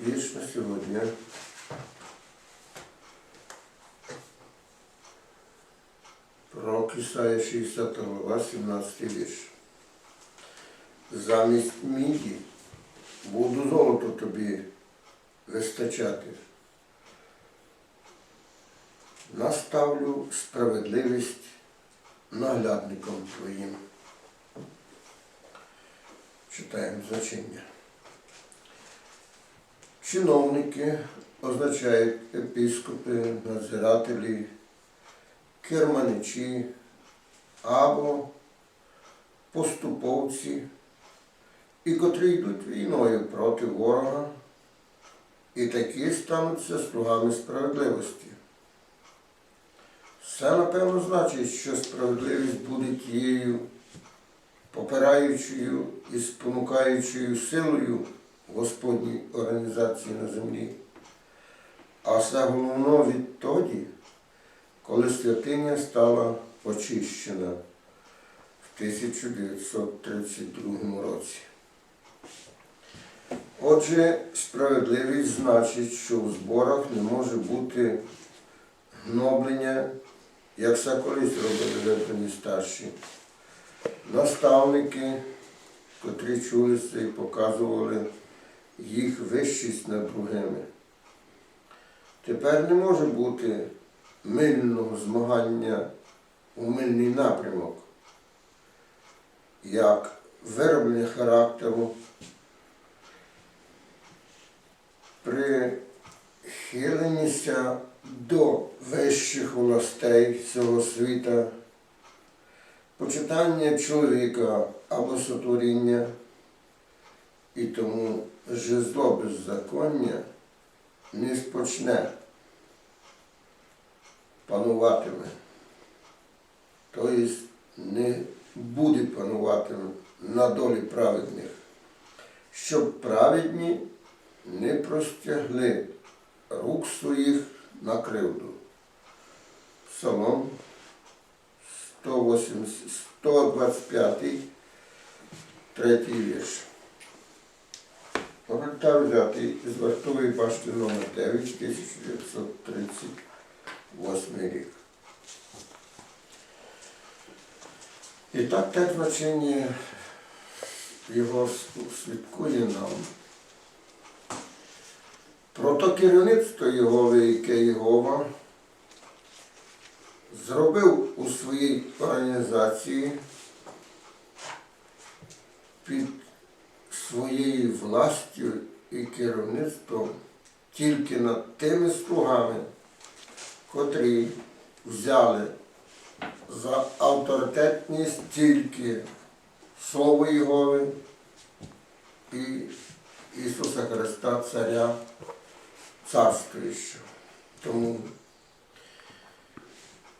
вірш на сьогодні. Пророк Ісая 60 глава, 17 вірш. Замість міді буду золото тобі вистачати. Наставлю справедливість наглядником твоїм. Читаємо значення. Чиновники означають епіскопи, надзирателі, керманичі або поступовці, і котрі йдуть війною проти ворога, і такі стануться слугами справедливості. Це, напевно, значить, що справедливість буде тією попираючою і спонукаючою силою Господній організації на землі. А все головно відтоді, коли святиня стала очищена в 1932 році. Отже, справедливість значить, що у зборах не може бути гноблення, як це колись робили вибрані старші. Наставники, котрі чули це і показували їх вищість над другими. Тепер не може бути мильного змагання у мильний напрямок, як вироблення характеру прихиленістя до вищих властей цього світа, почитання чоловіка або сотворіння, і тому жезло беззаконня не спочне пануватиме, тобто не буде пануватиме на долі праведних, щоб праведні не простягли рук своїх на кривду. Псалом 180, 125, третій вірш. Коментар взятий з вартової башти номер 9, 1938 рік. І так те значення його свідкує нам. Прото керівництво Єгови, яке Єгова зробив у своїй організації під своєю властю і керівництвом тільки над тими слугами, котрі взяли за авторитетність тільки Слово Єгови і Ісуса Христа, Царя царствуючого. Тому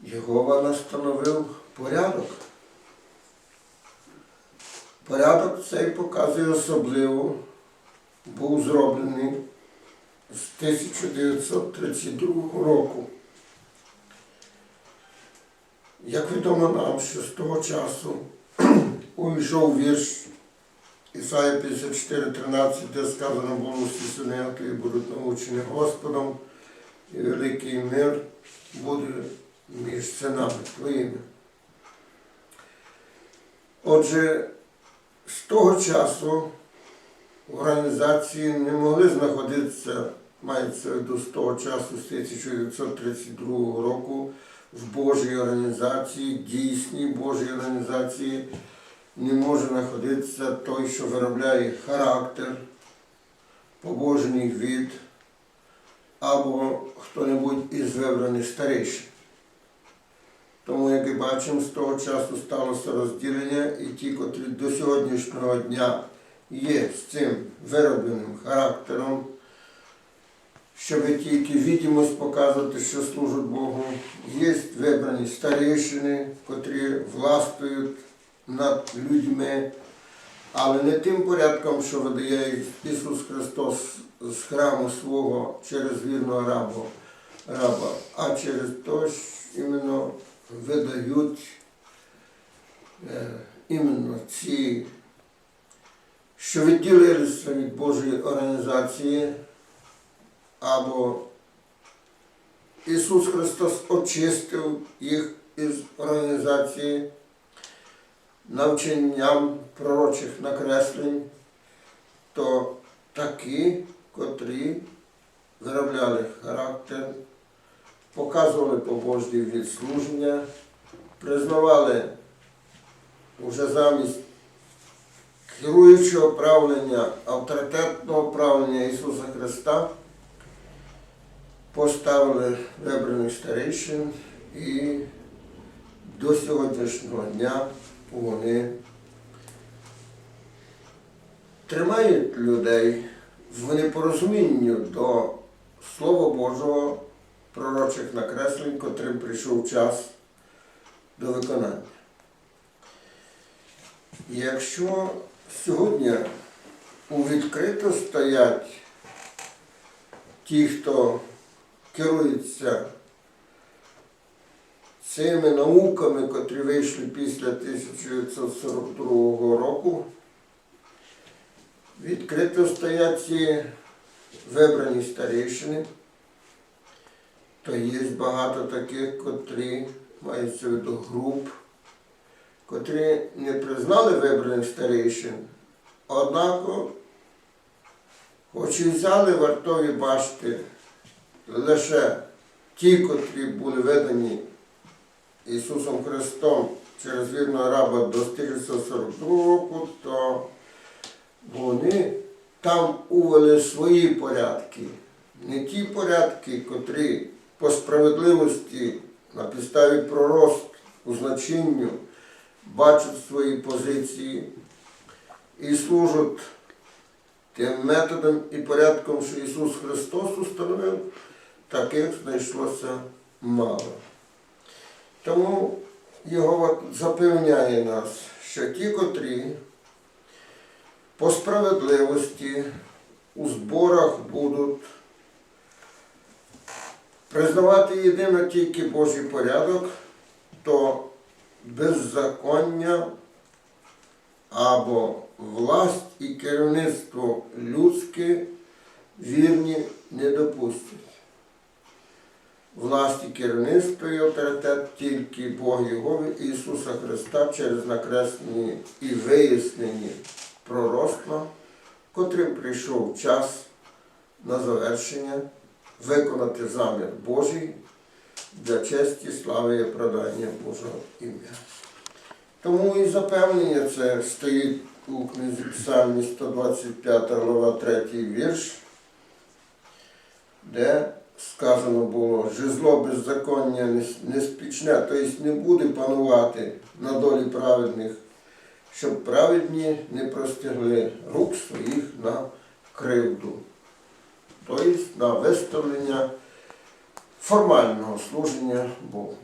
Єгова настановив порядок. Порядок цей показує особливо, був зроблений з 1932 року. Як відомо нам, що з того часу увійшов вірш Ісая 54.13, де сказано було всі сини твої будуть научені Господом, і великий мир буде між синами твоїми. Отже, того часу в організації не могли знаходитися, мається виду з того часу, з 1932 року, в Божій організації, дійсній Божій організації, не може знаходитися той, що виробляє характер, побожний від, або хто-небудь із вибраних старіших. Тому, як і бачимо, з того часу сталося розділення, і ті, котрі до сьогоднішнього дня є з цим виробленим характером, щоб тільки відомість показувати, що служать Богу, є вибрані старішини, котрі властвують над людьми, але не тим порядком, що видає Ісус Христос з храму свого через вірного раба, а через те, що іменно видають е, іменно ці, що відділилися від Божої організації, або Ісус Христос очистив їх із організації навчанням пророчих накреслень, то такі, котрі виробляли характер, показували побожні відслуження, признавали уже замість керуючого правлення, авторитетного правлення Ісуса Христа, поставили вибраних старейшин і до сьогоднішнього дня вони тримають людей в непорозумінню до Слова Божого пророчих накреслень, котрим прийшов час до виконання. Якщо сьогодні у відкрито стоять ті, хто керується цими науками, котрі вийшли після 1942 року, відкрито стоять ці вибрані старішини, то є багато таких, котрі маються в виду груп, котрі не признали вибраних старішин, однако, хоч і взяли вартові башти лише ті, котрі були видані Ісусом Христом через вірного раба до 1942 року, то вони там увели свої порядки, не ті порядки, котрі по справедливості на підставі пророст у значенню бачать свої позиції і служать тим методом і порядком, що Ісус Христос установив, таких знайшлося мало. Тому його запевняє нас, що ті, котрі по справедливості у зборах будуть признавати єдино тільки Божий порядок, то беззаконня або власть і керівництво людське вірні не допустять. Власть і керівництво і авторитет тільки Бога Єгови Ісуса Христа через накреслені і вияснені пророцтва, котрим прийшов час на завершення виконати замір Божий для честі, слави і оправдання Божого ім'я. Тому і запевнення це стоїть у книзі Псальмі 125 глава 3 вірш, де сказано було, що зло беззаконня не спічне, тобто не буде панувати на долі праведних, щоб праведні не простягли рук своїх на кривду, тобто на виставлення формального служення Богу.